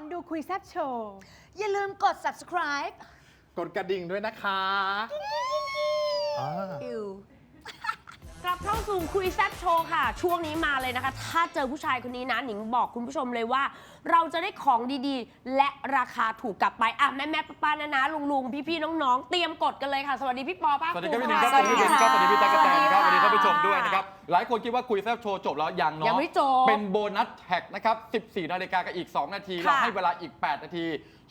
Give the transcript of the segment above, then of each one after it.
อนดูคุยแซบโชว์ อย่าลืมกด subscribe กดกระดิ่งด้วยนะคะ อ่า อิว กลับเข้าสู่คุยแซ่บโชว์ค่ะ ช่วงนี้มาเลยนะคะ ถ้าเจอผู้ชายคนนี้นะหนิงบอกคุณผู้ชมเลยว่า เราจะได้ของดีๆ และราคาถูกกลับไป อะ แม่แม่ป้าป้านะนะลุงลุงพี่พี่ๆน้องๆ เตรียมกดกันเลยค่ะ สวัสดีพี่ปอป้าสวัสดีครับพี่หนิงะครับสวัสดีพี่เบนครับสวัสดีพี่ตั๊กกะแตนครับสวัสดีท่านผู้ชมด้วยค่ะนะครับหลายคนคิดว่าคุยแซบโชว์จบแล้วยังยัเนาะงไม่จบเป็นโบนัสแท็กนะครับ 14 นาฬิกากับอีก 2 นาทีเราค่ะให้เวลาอีก 8 นาที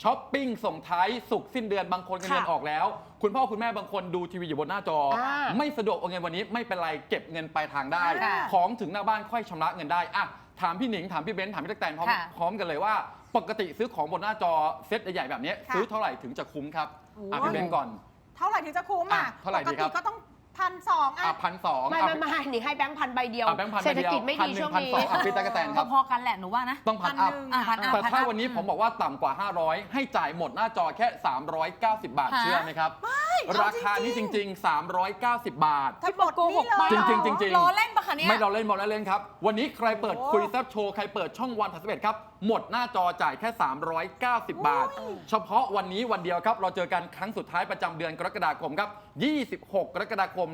ช้อปปิ้งส่งท้ายสุกร์สิ้นเดือนบางคนเงินค่ะเดือนออกแล้ว คุณพ่อคุณแม่บางคนดูทีวีอยู่บนหน้าจอ อ่าไม่สะดวกโอนเงินวันนี้ไม่เป็นไรเก็บเงินปลายทางได้ ค่ะของถึงหน้าบ้านค่อยชำระเงินได้อะถามพี่หนิงถามพี่เบนซ์ถามพี่ตั๊กแตนพร้อมค่ะ พร้อมกันเลยว่า ปกติซื้อของบนหน้าจอเซตใหญ่ๆแบบนี้ค่ะซื้อเท่าไหร่ถึงจะคุ้มครับอะโอ้ยพี่เบนซ์ก่อน เท่าไหร่ถึงจะคุ้มอะอะเท่าไหร่ดีครับปกติก็ต้อง พันสองอะอะพันสองไม่ไม่ไม่หนิงให้แบงค์พันใบเดียวอะแบงค์พันเศรษฐกิจใบไม่เดีดียวช่วงพันนี้หนึ่งพันสองอะพี่ตั๊กกะแตนครับ พอๆกันแหละหนูว่านะ ต้องพันอัพพันหนึ่งอะพันอัพแต่พันถ้าอัพวันนี้ผมบอกว่าต่ำกว่า 500 ให้จ่ายหมดหน้าจอแค่ 390 บาทฮะ เชื่อไหมครับราคานี้จริง ๆ 390 บาททั้งหมดโกหกนี่เลยปะจริงๆจริงๆ ล้อเล่นปะคะเนี่ย ไม่เราเล่นบอลเล่นครับ วันนี้ใครเปิดโอ้ คุยแซบโชว์ ใครเปิดช่องวันถัดสิบเอ็ดครับ หมดหน้าจอจ่ายแค่ 390 บาท เฉพาะวันนี้วันเดียวครับ เราเจอกันครั้งสุดท้ายประจำเดือนกรกฎาคมครับ 26 กรกฎาคม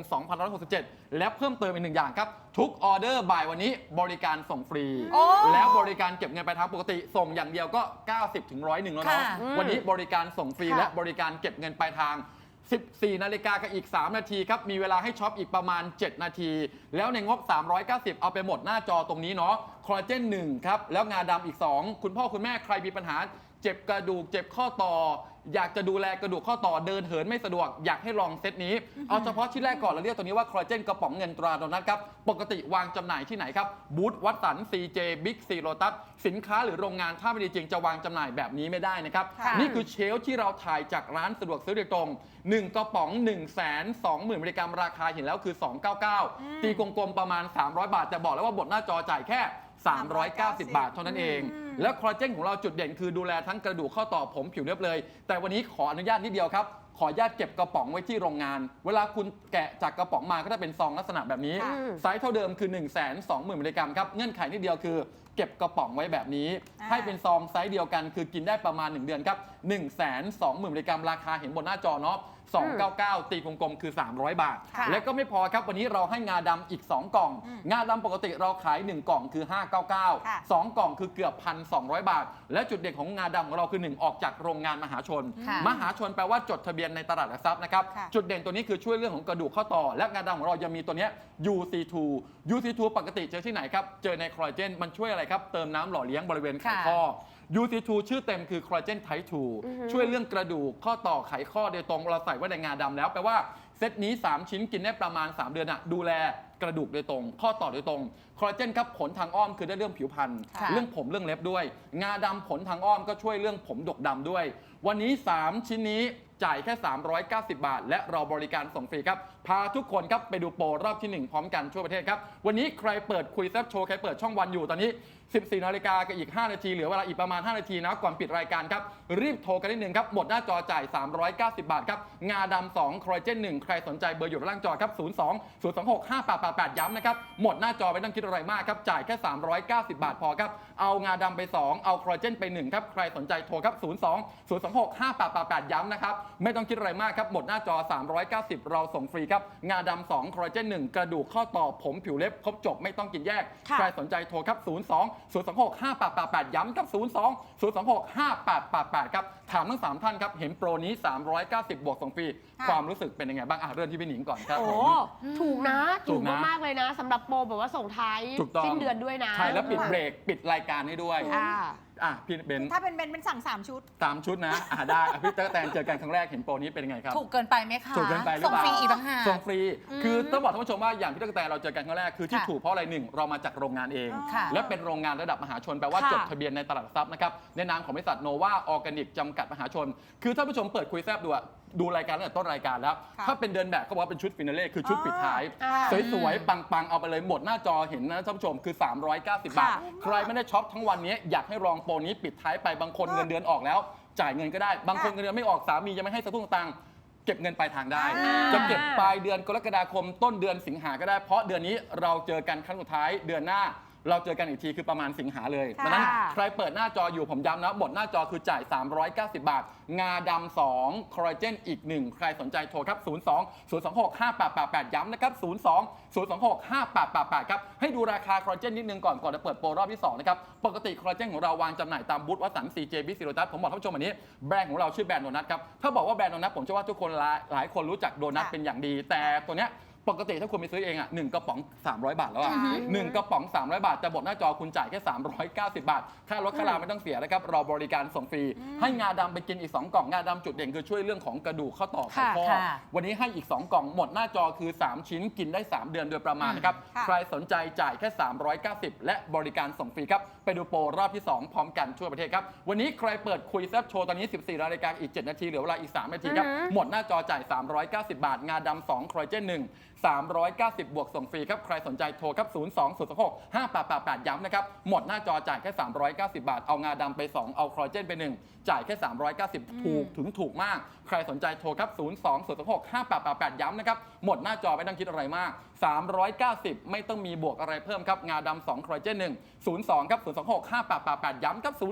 2567 และเพิ่มเติมอีกหนึ่งอย่างครับ ทุกออเดอร์บ่ายวันนี้บริการส่งฟรี โอ้แล้วบริการเก็บเงินปลายทางปกติส่งอย่างเดียวก็ 90 ถึงร้อยหนึ่งแล้วเนาะค่ะ วันนี้บริการส่งฟรีค่ะ และบริการเก็บเงินปลายทาง 14 นาฬิกากับอีก 3 นาทีครับ มีเวลาให้ช็อปอีกประมาณ 7 นาที แล้วในงบ 390 เอาไปหมดหน้าจอตรงนี้เนาะคอลลาเจน1ครับ แล้วงาดำอีก 2 คุณพ่อคุณแม่ใครมีปัญหา เจ็บกระดูก เจ็บข้อต่อ อยากจะดูแลกระดูกข้อต่อเดินเหินไม่สะดวก อยากให้ลองเซตนี้ เอาเฉพาะชิ้นแรกก่อนเราเรียกตัวนี้ว่าคอลลาเจนกระป๋องเงินตราโดนัทครับ ปกติวางจำหน่ายที่ไหนครับบูธวัดสัน CJ Big C Lotus สินค้าหรือโรงงานถ้าไม่ดีจริงจะวางจำหน่ายแบบนี้ไม่ได้นะครับ ค่ะ นี่คือเชลฟ์ที่เราถ่ายจากร้านสะดวกซื้อโดยตรง 1 กระป๋อง 1 2 0 0 0 0มิลลิกรัมราคาเห็นแล้วคือ 299 ตีกลมๆประมาณ 300 บาทแต่บอกแล้วว่าบทหน้าจอจ่ายแค่ 390 บาทเท่านั้นเอง แล้วคอลลาเจนของเราจุดเด่นคือดูแลทั้งกระดูกข้อต่อผมผิวเรียบเลย แต่วันนี้ขออนุญาตนิดเดียวครับขออนุญาตเก็บกระป๋องไว้ที่โรงงาน เวลาคุณแกะจากกระป๋องมาก็จะเป็นซองลักษณะแบบนี้ ค่ะไซส์เท่าเดิมคือ 1 2 0 0 0 0มิลลิกรัมครับ เงื่อนไขนิดเดียวคือ เก็บกระป๋องไว้แบบนี้ อ่า ให้เป็นซองไซส์เดียวกันคือกินได้ประมาณ 1 เดือนครับ 1 2 0 0 0 0มิลลิกรัมราคาเห็นบนหน้าจอเนาะ 299 ตีกลมๆ คือ 300 บาท ค่ะและก็ไม่พอครับ วันนี้เราให้งาดำอีก 2 กล่อง อืมงาดำปกติเราขาย 1 กล่องคือ ค่ะ 599 2 กล่องคือเกือบ 1,200 บาท และจุดเด่นของงาดำของเราคือ 1 ออกจากโรงงานมหาชน ค่ะมหาชนแปลว่าจดทะเบียนในตลาดหลักทรัพย์นะครับ ค่ะจุดเด่นตัวนี้คือช่วยเรื่องของกระดูกข้อต่อ และงาดำของเรายังมีตัวเนี้ย UC2 UC2 ปกติเจอที่ไหนครับ เจอในคอลลาเจน มันช่วยอะไรครับ เติมน้ำหล่อเลี้ยงบริเวณไขค่ะ ข้อ UC2 ชื่อเต็มคือคอลลาเจนไทป์2ช่วยเรื่องกระดูกข้อต่อไขข้อโดยตรงเราใส่ไว้ในงาดำแล้วแปลว่าเซตนี้ 3 ชิ้นกินได้ประมาณ 3 เดือนอะดูแลกระดูกโดยตรง ข้อต่อโดยตรงคอลลาเจนครับผลทางอ้อมคือได้เรื่องผิวพรรณค่ะเรื่องผมเรื่องเล็บด้วย งาดำผลทางอ้อมก็ช่วยเรื่องผมดกดำด้วย วันนี้ 3 ชิ้นนี้จ่ายแค่ 390 บาท และเราบริการส่งฟรีครับ พาทุกคนครับไปดูโปรรอบที่ 1 พร้อมกันทั่วประเทศครับ วันนี้ใครเปิดคุยแซบโชว์ใครเปิดช่องวันอยู่ตอนนี้14นาฬิกากับอีก 5 นาที เหลือเวลาอีกประมาณ 5 นาทีนะก่อนปิดรายการครับ รีบโทรกันนิดนึงครับ หมดหน้าจอจ่าย 390 บาทครับ งาดำ2คอลลาเจน1 ใครสนใจเบอร์อยู่ด้านล่างจอครับ 02 026 5888 ย้ำนะครับ หมดหน้าจอไม่ต้องคิดอะไรมากครับ จ่ายแค่ 390 บาทพอครับ เอางาดำไป 2 เอาคอลลาเจนไป 1 ครับ ใครสนใจโทรครับ 02 026 5888 ย้ำนะครับ ไม่ต้องคิดอะไรมากครับ หมดหน้าจอ 390 เราส่งฟรีครับ งาดำ2คอลลาเจน1กระดูกข้อต่อผมผิวเล็บครบจบไม่ต้องกินแยกค่ะใครสนใจโทรครับ 02 026 5888 ย้ำครับ 02 026 5888 ครับ ถามทั้ง 3 ท่านครับ เห็นโปรนี้ 390 บวกส่งฟรีค่ะ ความรู้สึกเป็นยังไงบ้างอะเริ่มที่พี่หนิงก่อนครับโอ้ผม ถูกนะถูถูกกนะมากๆเลยนะสำหรับโปรแบบว่าส่งท้ายถูกต้อง สิ้นเดือนด้วยนะ ใช่แล้วปิดเบรกปิดรายการให้ด้วย อ่า อะพี่เบนซ์ถ้าเป็นเบนเป็นสั่งสามชุด สามชุดนะอะได้อะพี่เตอร์แตนเจอกันครั้งแรกเห็นโปรนี้เป็นยังไงครับ ถูกเกินไปไหมคะถูกเกินไปหรือส่งเปล่า ฟรีอีกต่างหาก ส่งฟรี อืมคือต้องบอกท่านผู้ชมว่าอย่างพี่ตั๊กแตนเราเจอกันครั้งแรกคือที่ค่ะถูกเพราะอะไรหนึ่งเรามาจากโรงงานเอง ค่ะ และเป็นโรงงานระดับมหาชนแปลว่าค่ะจดทะเบียนในตลาดหลักทรัพย์นะครับในนามของบริษัทโนวาออร์แกนิกจำกัดมหาชน คือท่านผู้ชมเปิดคุยแซบดูอะ ดูรายการตั้งแต่ต้นรายการแล้ว ค่ะถ้าเป็นเดินแบบเขาบอกว่าเป็นชุดฟินาเล่คือชุดปิดท้าย อ่าสวยๆ ปังๆ เอาไปเลยหมดหน้าจอเห็นนะท่านผู้ชมคือ 390 บาท ค่ะ ใครไม่ได้ช็อปทั้งวันนี้อยากให้ลองโปรนี้ปิดท้ายไปบางคนเงินเดือนออกแล้ว จ่ายเงินก็ได้ บางคนเงินเดือนไม่ออกสามียังไม่ให้สตุ้งตังค์เก็บเงินปลายทางได้ อ่า จะเก็บปลายเดือนกรกฎาคมต้นเดือนสิงหาก็ได้เพราะเดือนนี้เราเจอกันครั้งสุดท้ายเดือนหน้า เราเจอกันอีกทีคือประมาณสิงหาเลยค่ะดังนั้นใครเปิดหน้าจออยู่ผมย้ำนะ บทหน้าจอคือจ่าย 390 บาท งาดำ2คอลลาเจนอีก1ใครสนใจโทรครับ 02 026 5888 ย้ำนะครับ 02 026 5888 ครับ ให้ดูราคาคอลลาเจนนิดนึงก่อนก่อนจะเปิดโปรรอบที่ 2 นะครับ ปกติคอลลาเจนของเราวางจำหน่ายตามบูธวัสันซีเจบิซิโรตัสผมบอกท่านผู้ชมวันนี้แบรนด์ของเราชื่อแบรนด์โดนัทครับถ้าบอกว่าแบรนด์โดนัทผมเชื่อว่าทุกคนหลายหลายคนรู้จักโดนัทค่ะ เป็นอย่างดี แต่ตัวเนี้ย ปกติถ้าคุณไปซื้อเองอะหนึ่งกระป๋อง 300 บาทแล้วอะหนึ่งกระป๋อง 300 บาทแต่บทหน้าจอคุณจ่ายแค่ 390 บาท ค่ารถค่าลาไม่ต้องเสียนะครับเราบริการส่งฟรี ให้งาดำไปกินอีก 2 กล่องงาดำจุดเด่นคือช่วยเรื่องของกระดูกข้อต่อไขค่ะข้อค่ะ วันนี้ให้อีก 2 กล่องหมดหน้าจอคือ 3 ชิ้นกินได้ 3 เดือนโดยประมาณนะครับค่ะ ใครสนใจจ่ายแค่ 390 และบริการส่งฟรีครับไปดูโปรรอบที่2พร้อมกันทั่วประเทศครับวันนี้ใครเปิดคุยแซบโชว์ตอนนี้ 14นาฬิกาอีก 7 นาทีเหลือเวลาอีก 3 นาทีครับ หมดหน้าจอจ่าย 390 บาท งาดำ2ครอยเจน1 390 บวกส่งฟรีครับ ใครสนใจโทรครับ 0 2 0 6 5 8 8 8 ย้ำนะครับ หมดหน้าจอจ่ายแค่ 390 บาท เอางาดำไป 2 เอาครอยเจนไป 1 จ่ายแค่ 390 ถูกถึงถูกมาก ใครสนใจโทรครับ 0 2 0 6 5 8 8 8 ย้ำนะครับ หมดหน้าจอไม่ต้องคิดอะไรมาก 390 ไม่ต้องมีบวกอะไรเพิ่มครับ งาดำ2ครอยเจน 1 02 ครับ 026 5888 ย้ำครับ 02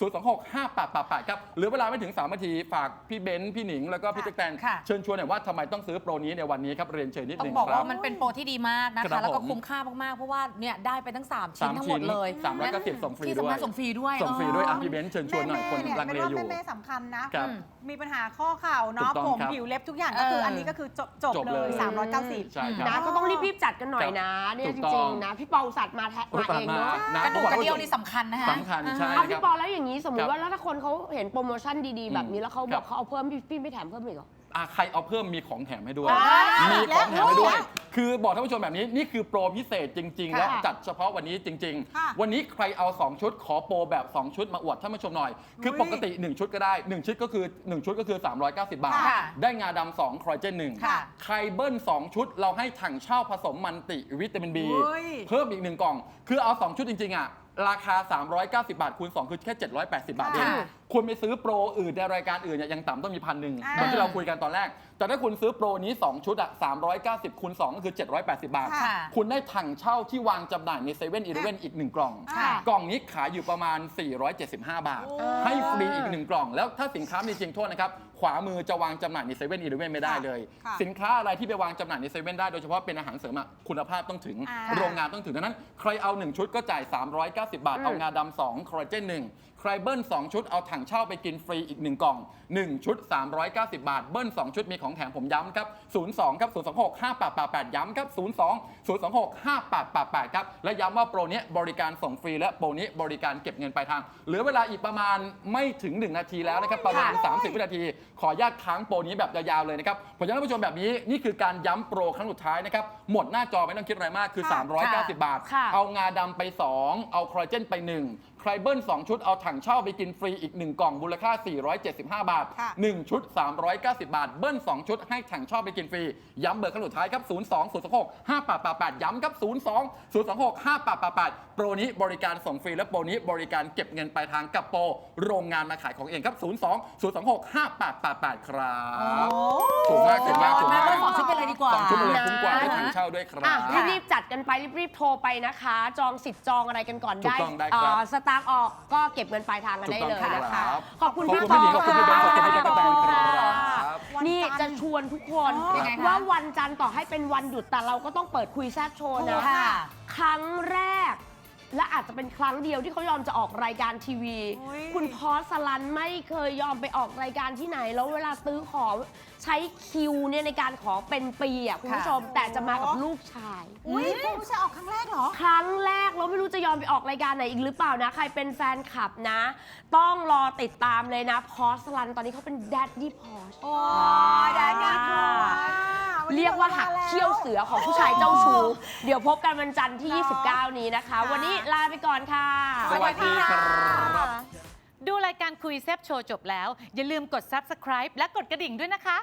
026 5888 ครับเหลือเวลาไม่ถึง3นาทีฝากพี่เบนซ์พี่หนิง แล้วก็พี่ค่ะติ๊กแตนค่ะเชิญชวนหน่อยว่าทำไมต้องซื้อโปรนี้ในวันนี้ครับเรียนเชิญนิดต้อนึงงบอกครัว่าบมันเป็นโปรที่ดีมากนะครัคะบแล้วก็ผม คุ้มค่ามากๆเพราะว่าเนี่ยได้ไปทั้ง 3 ชิ้นสามทั้งหมดเลยสามร้อยเก้าสิบส่งฟรีที่ด้วสำคัยญส่งฟรีด้วยส่งฟรีด้วยเออะอพี่เบนซ์เชิญชวนหน่อยคนแม่ๆลังเลอยู่เป็นว่าแม่ๆสำคัญนะ ครับ มีปัญหาข้อเข่าถูเนาะกต้องผมครับผิวเล็บทุกอย่างก็คือเอออัอันนี้ก็คือจบจบจบเลเลย ย 390 ใช่ครับนะก็ต้องรีบๆจัดกันหน่อยนะเนี่ยถูจกต้อง ริงๆนะพี่ปออุตสัตว์มาแทะมาเองเนาะนะกระดูกกระเดี่ยวผมบอกว่านี่สำคัญนะคะ สำคัญใช่เอาพี่ปอแล้วอย่างนี้สมมครัติบว่าแล้วถ้าคนเขาเห็นโปรโมชั่นดีๆ แบบนี้แล้วเขาครับอบ กเขาเอาเพิ่มพี่พี่ไม่แถมเพิ่มอีกเหรอ อะใครเอาเพิ่มมีของแถมให้ด้วยอ่ามีของแถมให้ด้วย แล้วคือบอกท่านผู้ชมแบบนี้นี่คือโปรพิเศษจริง ๆ ค่ะและจัดเฉพาะวันนี้จริง ค่ะๆ วันนี้ใครเอา 2 ชุดขอโปรแบบ 2 ชุดมาอวดท่านผู้ชมหน่อย คืออุ๊ยปกติ 1 ชุดก็ได้ 1 ชุดก็คือ 1 ชุดก็คือ 390 บาท ค่ะได้งาดำ2ครอยเจนหนึ่งค่ะ ใครเบิ้ล 2 ชุดเราให้ถังเช่าผสมมันติวิตามินบี เฮ้ย เพิ่มอีก1กล่อง คือเอา 2 ชุดจริง ๆ อะ ราคา 390 บาทคูณ2คือแค่ 780 บาทเองค่ะคุณไปซื้อโปรอื่นในรายการอื่นเนี่ยยังต่ำต้องมีพันหนึ่งอ่าเหมือนที่เราคุยกันตอนแรก แต่ถ้าคุณซื้อโปรนี้ 2 ชุดอะ390คูณ2ก็คือ 780 บาท ค่ะ คุณได้ถังเช่าที่วางจำหน่ายในเซเว่นอีเลเว่นอีก 1 กล่อง ค่ะ กล่องนี้ขายอยู่ประมาณ 475 บาท โอ้ ให้ฟรีอีก 1 กล่อง แล้วถ้าสินค้ามีจริงโทษนะครับ ขวามือจะวางจำหน่ายในเซเว่นอีเลเว่นไม่ได้เลย ค่ะสินค้าอะไรที่ไปวางจำหน่ายในเซเว่นได้โดยเฉพาะเป็นอาหารเสริมอะคุณภาพต้องถึง อ่า โรงงานต้องถึงดังนั้น ใครเอา 1 ชุดก็จ่าย 390บาท เอางาดำ2คอลลาเจน1ใครเบิ้ล2 ชุดเอาถังเช่าไปกินฟรีอีก 1 กล่อง 1 ชุด 390 บาท เบิ้ล2 ชุดมีของแถมผมย้ำครับ 02 ครับ 026 5888 ย้ำครับ 02 026 5888 ครับ และย้ำว่าโปรเนี้ยบริการส่งฟรีและโปรนี้บริการเก็บเงินปลายทาง เหลือเวลาอีกประมาณไม่ถึง 1 นาทีแล้วนะครับ ประมาณ 30 วินาที ขออนุญาตค้างโปรนี้แบบยาวๆเลยนะครับผมจะให้ท่านผู้ชมแบบนี้นี่คือการย้ำโปรครั้งสุดท้ายนะครับหมดหน้าจอไม่ต้องคิดอะไรมากคือค่ะ390 บาทค่ะเอางาดำไป 2 เอาคอลลเจนไปหนึ่ง รเบิ้ล2 ชุดเอาถังเช่าไปกินฟรีอีก 1 กล่องมูลค่า 475 บาท ค่ะ 1 ชุด 390 บาท เบิ้ล2 ชุดให้ถังเช่าไปกินฟรี ย้ำเบอร์ครั้งสุดท้ายครับ 02 026 5888 ย้ำครับ 02 026 5888 โปรนี้บริการส่งฟรีและโปรนี้บริการเก็บเงินปลายทางกับโปรโรงงานมาขายของเองครับ 02 026 5888 ครับถูกมากถูกมากถูกแม่มากเบิ้ลสองชุดไปเลยดีกว่า สองชุดไปเลยนะคุ้มกว่าได้ถังเช่าด้วยครัอะบ รีบๆจัดกันไปรีบๆโทรไปนะคะ จองสิทธิ์จองอะไรกันก่อนถูกได้ต้องได้ครับเอ่อสตางค์ออกก็เก็บเงินปลายทางกันได้เลยถูกต้องนะคะครับขอบคุณขอบพี่คุณปอพี่หนิงขอบคุณพี่เบนซ์ขอบคุณพี่ค่ะตั๊กกะแตนครับวันนี่จัจะนทร์ชวนทุกคนอ๋อยังไงคะ ว่าวันจันทร์ต่อให้เป็นวันหยุดแต่เราก็ต้องเปิดคุยแซบโชว์นะค่ะ ครั้งแรก และอาจจะเป็นครั้งเดียวที่เขายอมจะออกรายการทีวีอุ๊ยคุณพอสลันไม่เคยยอมไปออกรายการที่ไหน แล้วเวลาซื้อของใช้คิวเนี่ยในการขอเป็นปีอะคุณผู้ชม แต่จะมากับลูกชาย อุ้ยผู้ชายออกครั้งแรกเหรอ ครั้งแรกแล้วไม่รู้จะยอมไปออกรายการไหนอีกหรือเปล่านะ ใครเป็นแฟนคลับนะ ต้องรอติดตามเลยนะพอสลันตอนนี้เขาเป็นแดดดี้พอส โอ้ยได้งานทัวร์วันนี้ เรียกว่าหักมแล้เขี้ยวเสือของผู้ชายเจ้าชู้เดี๋ยวพบกันวันจันทร์ที่ 29 นี้นะคะ วันนี้ลาไปก่อนค่ะ สวัสดีครับดูรายการคุยแซบโชว์จบแล้ว อย่าลืมกด subscribe และกดกระดิ่งด้วยนะคะ